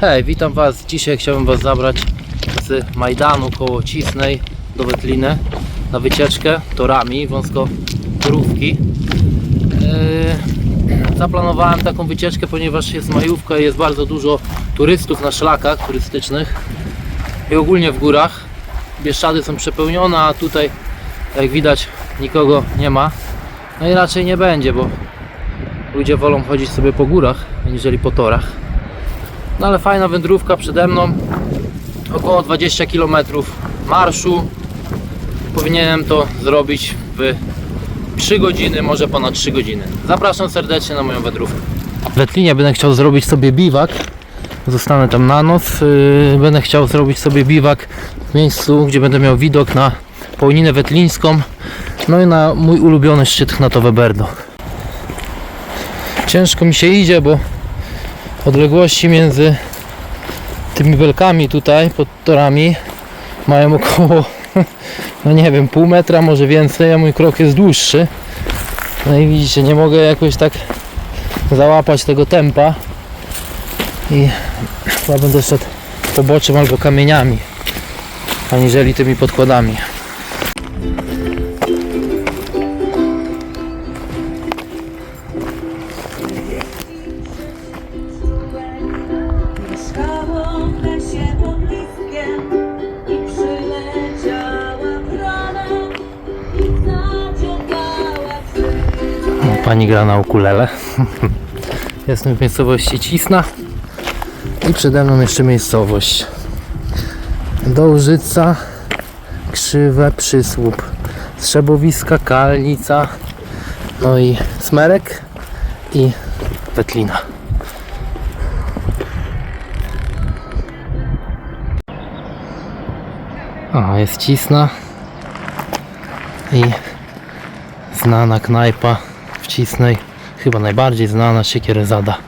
Hej, witam Was. Dzisiaj chciałbym Was zabrać z Majdanu koło Cisnej do Wetliny na wycieczkę torami wąskotorówki. Yy, zaplanowałem taką wycieczkę, ponieważ jest majówka i jest bardzo dużo turystów na szlakach turystycznych i ogólnie w górach. Bieszczady są przepełnione, a tutaj jak widać nikogo nie ma. No i raczej nie będzie, bo ludzie wolą chodzić sobie po górach, aniżeli po torach. No ale fajna wędrówka przede mną. Około 20 km marszu. Powinienem to zrobić w 3 godziny, może ponad 3 godziny. Zapraszam serdecznie na moją wędrówkę. W Wetlinie będę chciał zrobić sobie biwak. Zostanę tam na noc. Yy, Będę chciał zrobić sobie biwak w miejscu, gdzie będę miał widok na Połninę Wetlińską. No i na mój ulubiony szczyt Gnatowe Berdo. Ciężko mi się idzie, bo odległości między tymi belkami tutaj pod torami mają około no nie wiem pół metra może więcej a mój krok jest dłuższy. No i widzicie nie mogę jakoś tak załapać tego tempa. I chyba będę szedł poboczem albo kamieniami aniżeli tymi podkładami Pani gra na ukulele. Jestem w miejscowości Cisna i przede mną jeszcze miejscowość Dołżyca, Krzywe, Przysłup, Strzebowiska, Kalnica, no i Smerek i Wetlina. O, jest Cisna i znana knajpa w Cisnej, chyba najbardziej znana Siekierezada.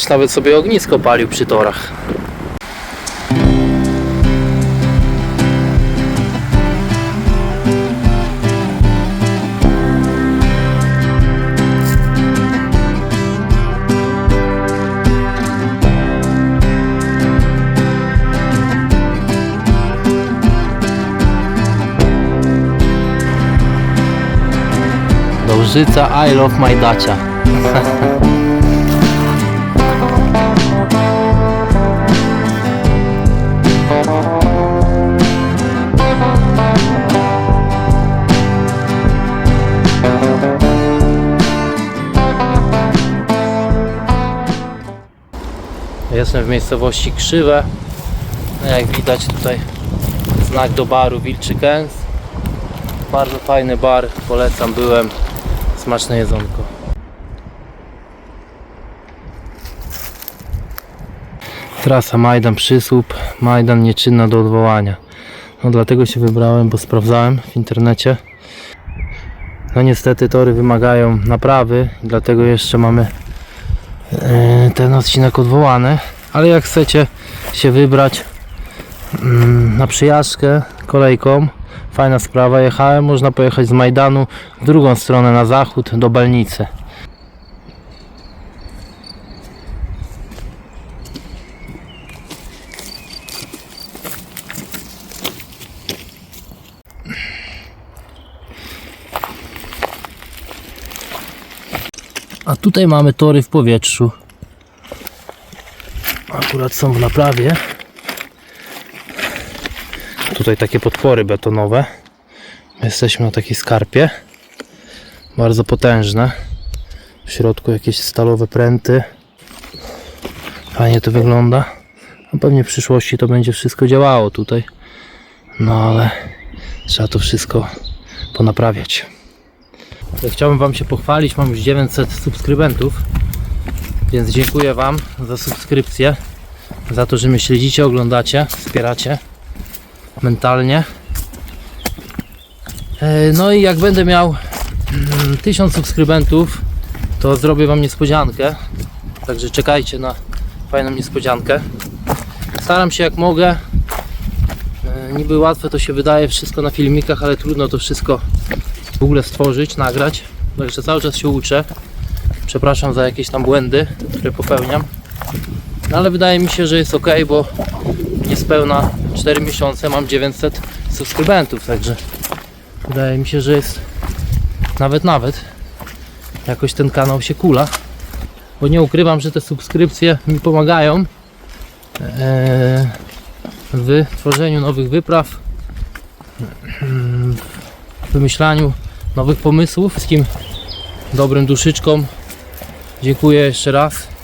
Ktoś nawet sobie ognisko palił przy torach. Dołżyca I love my dacia. W miejscowości Krzywe. No Jak widać tutaj znak do baru Wilczy Kęs. Bardzo fajny bar, polecam, byłem. Smaczne jedzonko. Trasa Majdan Przysłup, Majdan nieczynna do odwołania. No dlatego się wybrałem, bo sprawdzałem w internecie. No niestety tory wymagają naprawy, dlatego jeszcze mamy e, ten odcinek odwołany. Ale jak chcecie się wybrać mm, na przyjażdżkę kolejką, fajna sprawa, jechałem, można pojechać z Majdanu w drugą stronę na zachód do Balnicy. A tutaj mamy tory w powietrzu. Akurat są w naprawie. Tutaj takie podpory betonowe. My Jesteśmy na takiej skarpie. Bardzo potężne. W środku jakieś stalowe pręty. Fajnie to wygląda. No pewnie w przyszłości to będzie wszystko działało tutaj. No ale trzeba to wszystko ponaprawiać. Chciałbym Wam się pochwalić, mam już 900 subskrybentów. Więc dziękuję Wam za subskrypcję, za to, że mnie śledzicie, oglądacie, wspieracie mentalnie. E, No i jak będę miał mm, 1000 subskrybentów, to zrobię Wam niespodziankę. Także czekajcie na fajną niespodziankę. Staram się jak mogę. E, Niby łatwe to się wydaje wszystko na filmikach, ale trudno to wszystko w ogóle stworzyć, nagrać. Także cały czas się uczę. Przepraszam za jakieś tam błędy, które popełniam. No ale wydaje mi się, że jest ok, bo niespełna 4 miesiące mam 900 subskrybentów, także wydaje mi się, że jest nawet nawet jakoś ten kanał się kula. Bo nie ukrywam, że te subskrypcje mi pomagają eee, w tworzeniu nowych wypraw, w wymyślaniu nowych pomysłów. Wszystkim dobrym duszyczkom dziękuję jeszcze raz.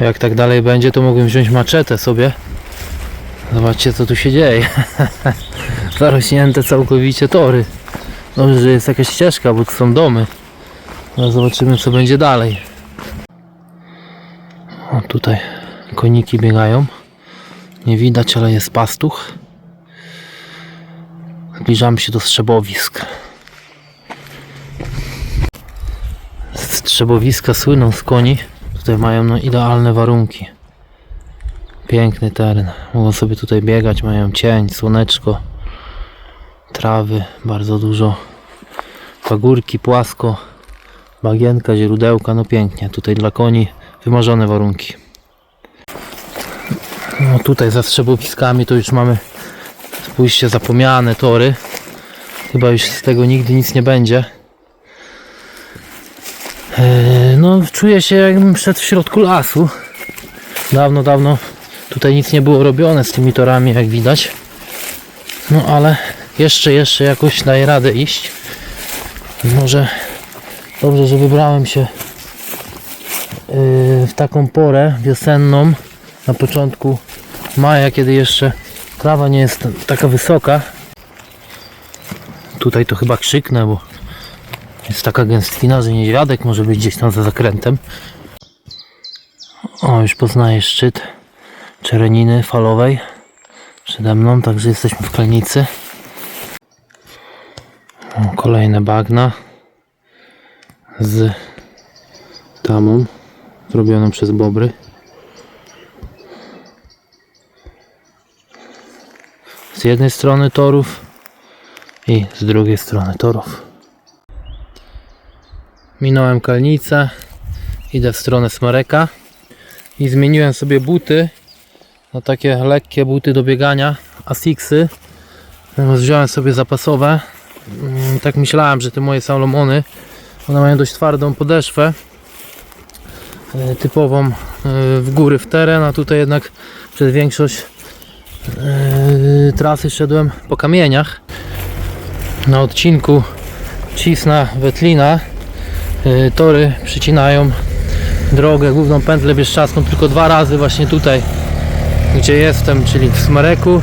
Jak tak dalej będzie, to mogłem wziąć maczetę sobie. Zobaczcie, co tu się dzieje. Zarośnięte całkowicie tory. Dobrze, że jest jakaś ścieżka, bo są domy. No, zobaczymy, co będzie dalej. O, tutaj koniki biegają. Nie widać, ale jest pastuch. Zbliżamy się do strzebowisk. Strzebowiska słyną z koni. Tutaj mają no, idealne warunki. Piękny teren. Mogą sobie tutaj biegać, mają cień, słoneczko, trawy, bardzo dużo. Pagórki, płasko, bagienka, źródełka, no pięknie. Tutaj dla koni wymarzone warunki. No tutaj za strzebowiskami to już mamy spójrzcie zapomniane tory. Chyba już z tego nigdy nic nie będzie. Eee, No, czuję się jakbym szedł w środku lasu. Dawno, dawno tutaj nic nie było robione z tymi torami, jak widać. No ale jeszcze, jeszcze jakoś daję radę iść. Może dobrze, że wybrałem się yy, w taką porę wiosenną na początku maja, kiedy jeszcze trawa nie jest taka wysoka. Tutaj to chyba krzyknę, bo jest taka gęstwina, że niedźwiadek może być gdzieś tam za zakrętem. O, już poznaję szczyt Czereniny falowej przede mną, także jesteśmy w Kalnicy. O, kolejne bagna z tamą zrobioną przez bobry. Z jednej strony torów i z drugiej strony torów. Minąłem Kalnicę, idę w stronę Smareka i zmieniłem sobie buty na takie lekkie buty do biegania, Asicsy. Wziąłem sobie zapasowe. Mm, Tak myślałem, że te moje Salomony, one mają dość twardą podeszwę, e, typową e, w góry, w teren, a tutaj jednak przez większość e, trasy szedłem po kamieniach. Na odcinku Cisna Wetlina tory przycinają drogę, główną pętlę bieszczadzką tylko dwa razy właśnie tutaj gdzie jestem, czyli w Smareku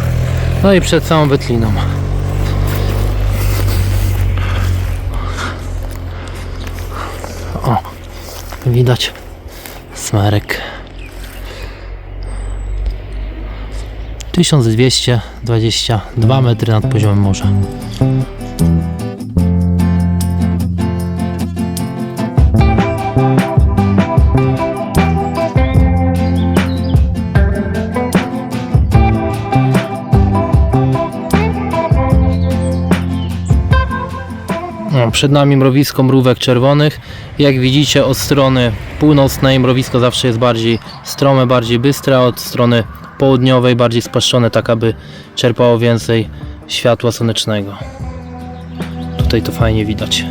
no i przed całą Wetliną o widać Smarek. 1222 metry nad poziomem morza przed nami mrowisko mrówek czerwonych. Jak widzicie od strony północnej mrowisko zawsze jest bardziej strome, bardziej bystre, a od strony południowej bardziej spaszczone, tak aby czerpało więcej światła słonecznego. Tutaj to fajnie widać.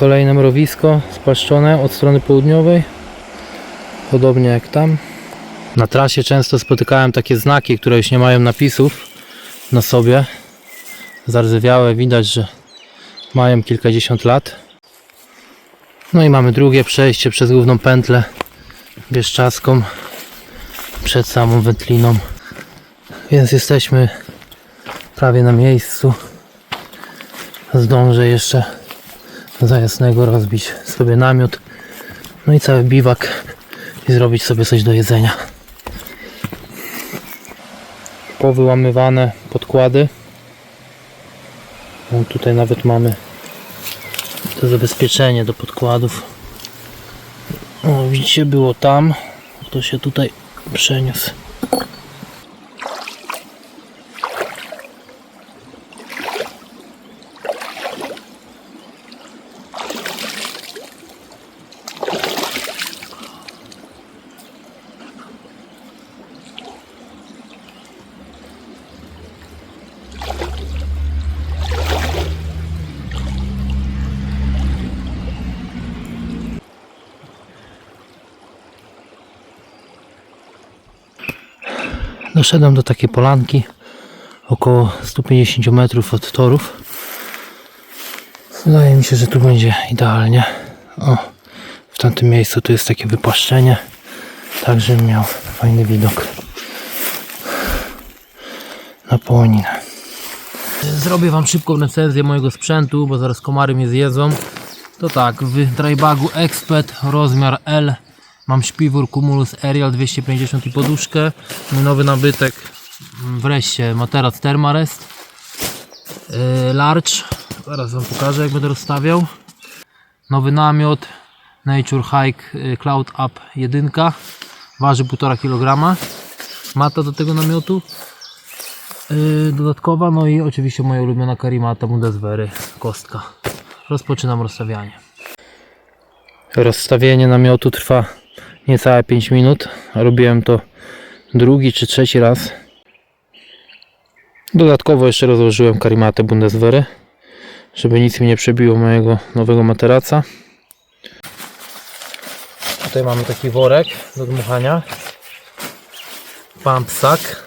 Kolejne mrowisko spłaszczone od strony południowej. Podobnie jak tam. Na trasie często spotykałem takie znaki, które już nie mają napisów na sobie. Zardzewiałe, widać, że mają kilkadziesiąt lat. No i mamy drugie przejście przez główną pętlę bieszczadzką przed samą wędliną. Więc jesteśmy prawie na miejscu. Zdążę jeszcze za jasnego rozbić sobie namiot. No i cały biwak i zrobić sobie coś do jedzenia. Powyłamywane podkłady. No tutaj nawet mamy to zabezpieczenie do podkładów. O, widzicie, było tam. To się tutaj przeniósł. Doszedłem do takiej polanki około 150 metrów od torów. Wydaje mi się, że tu będzie idealnie. O, w tamtym miejscu tu jest takie wypłaszczenie, tak żebym miał fajny widok na połoninę. Zrobię Wam szybką recenzję mojego sprzętu, bo zaraz komary mnie zjedzą. To tak, w drybagu Expert rozmiar L mam śpiwór Cumulus Aerial 250 i poduszkę. Mój nowy nabytek mm, wreszcie materac Thermarest yy, Large. Zaraz Wam pokażę jak będę rozstawiał. Nowy namiot Nature Hike yy, Cloud Up 1 waży 1,5 kg. Mata do tego namiotu yy, dodatkowa, no i oczywiście moja ulubiona karimata Bundeswehry kostka. Rozpoczynam rozstawianie. Rozstawienie namiotu trwa niecałe 5 minut. Robiłem to drugi czy trzeci raz. Dodatkowo jeszcze rozłożyłem karimatę Bundeswehry, żeby nic mi nie przebiło mojego nowego materaca. Tutaj mamy taki worek do dmuchania. Pump sack.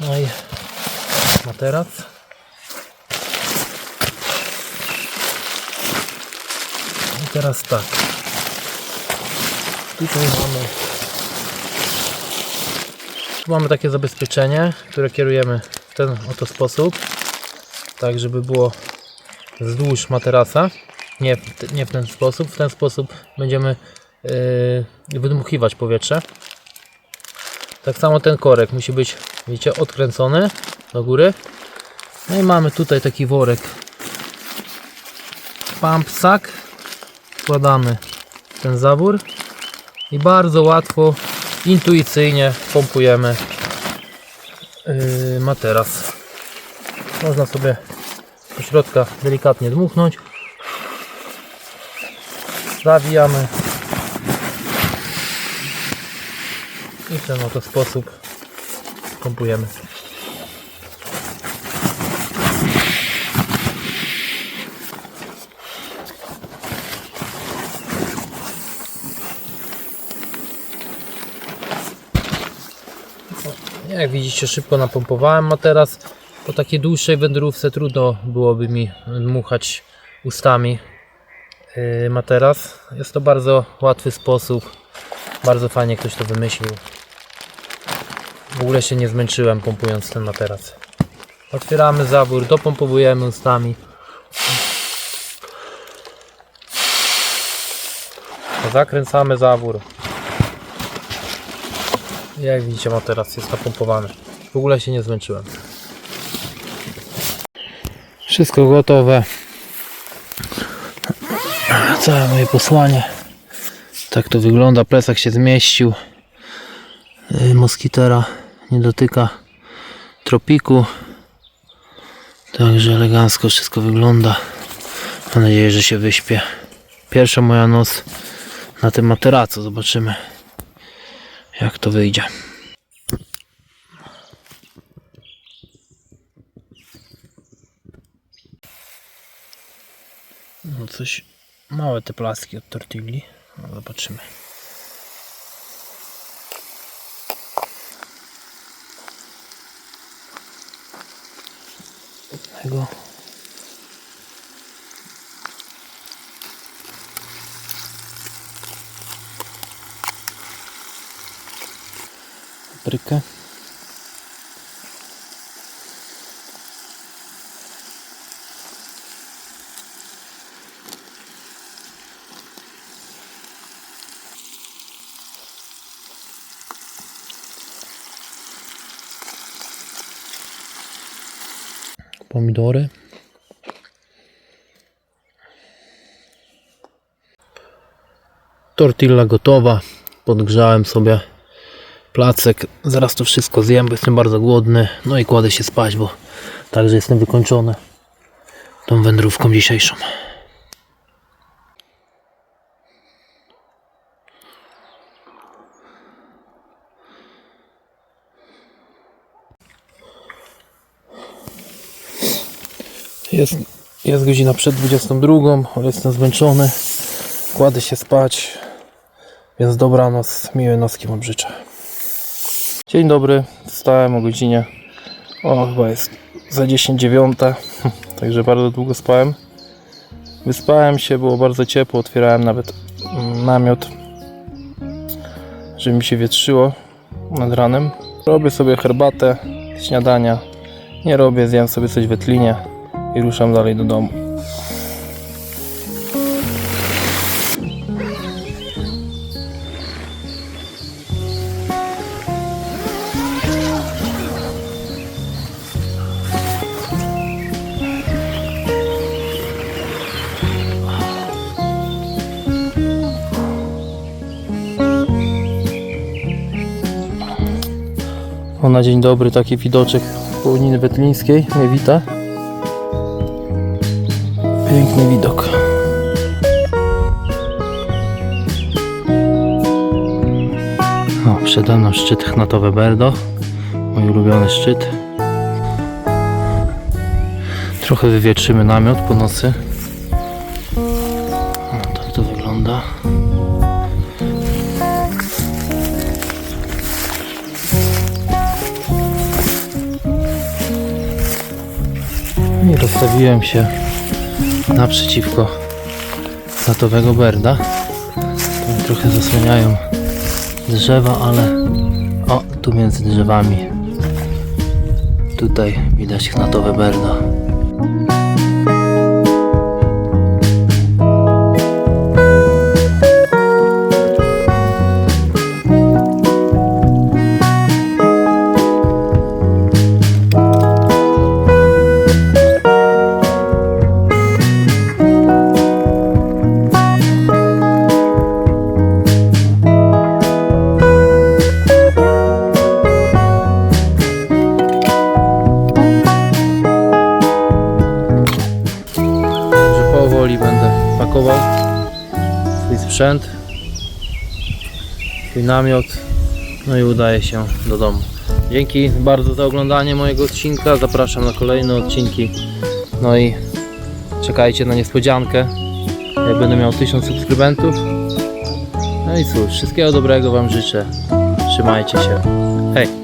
No i materac. I teraz tak. Tutaj mamy tu mamy takie zabezpieczenie, które kierujemy w ten oto sposób. Tak, żeby było wzdłuż materaca. Nie, nie w ten sposób. W ten sposób będziemy yy, wydmuchiwać powietrze. Tak samo ten korek musi być, widzicie, odkręcony do góry. No i mamy tutaj taki worek pump sack. Wkładamy ten zawór i bardzo łatwo, intuicyjnie pompujemy yy, materac. Można sobie do środka delikatnie dmuchnąć. Zawijamy i w ten oto sposób pompujemy. Jak widzicie szybko napompowałem materac. Po takiej dłuższej wędrówce trudno byłoby mi dmuchać ustami yy, materac. Jest to bardzo łatwy sposób. Bardzo fajnie ktoś to wymyślił. W ogóle się nie zmęczyłem pompując ten materac. Otwieramy zawór, dopompowujemy ustami. Zakręcamy zawór. Jak widzicie materac jest napompowany. W ogóle się nie zmęczyłem. Wszystko gotowe. Całe moje posłanie. Tak to wygląda. Plecak się zmieścił. Yy, Moskitera nie dotyka tropiku. Także elegancko wszystko wygląda. Mam nadzieję, że się wyśpię. Pierwsza moja noc na tym materacu. Zobaczymy jak to wyjdzie. No coś małe te plaski od tortilli. No zobaczymy. Tego. Paprykę. Pomidory. Tortilla gotowa. Podgrzałem sobie placek. Zaraz to wszystko zjem, bo jestem bardzo głodny. No i kładę się spać, bo także jestem wykończony tą wędrówką dzisiejszą. Jest, jest godzina przed 22, ale jestem zmęczony. Kładę się spać. Więc dobranoc, miłej nocki wam życzę. Dzień dobry, wstałem o godzinie. O, chyba jest za 10.09, także bardzo długo spałem. Wyspałem się, było bardzo ciepło, otwierałem nawet mm, namiot, żeby mi się wietrzyło nad ranem. Robię sobie herbatę, śniadania. Nie robię, zjem sobie coś w wetlinie i ruszam dalej do domu. Na dzień dobry taki widoczek południny wetlińskiej mnie wita. Piękny widok. O, przede mną szczyt Chnatowe Berdo. Mój ulubiony szczyt. Trochę wywietrzymy namiot po nocy. I rozstawiłem się naprzeciwko Chnatowego Berda. Tu trochę zasłaniają drzewa, ale o, tu między drzewami tutaj widać Chnatowe Berda. Będę pakował swój sprzęt, swój namiot, no i udaje się do domu. Dzięki bardzo za oglądanie mojego odcinka, zapraszam na kolejne odcinki, no i czekajcie na niespodziankę, jak będę miał 1000 subskrybentów. No i cóż, wszystkiego dobrego Wam życzę, trzymajcie się, hej!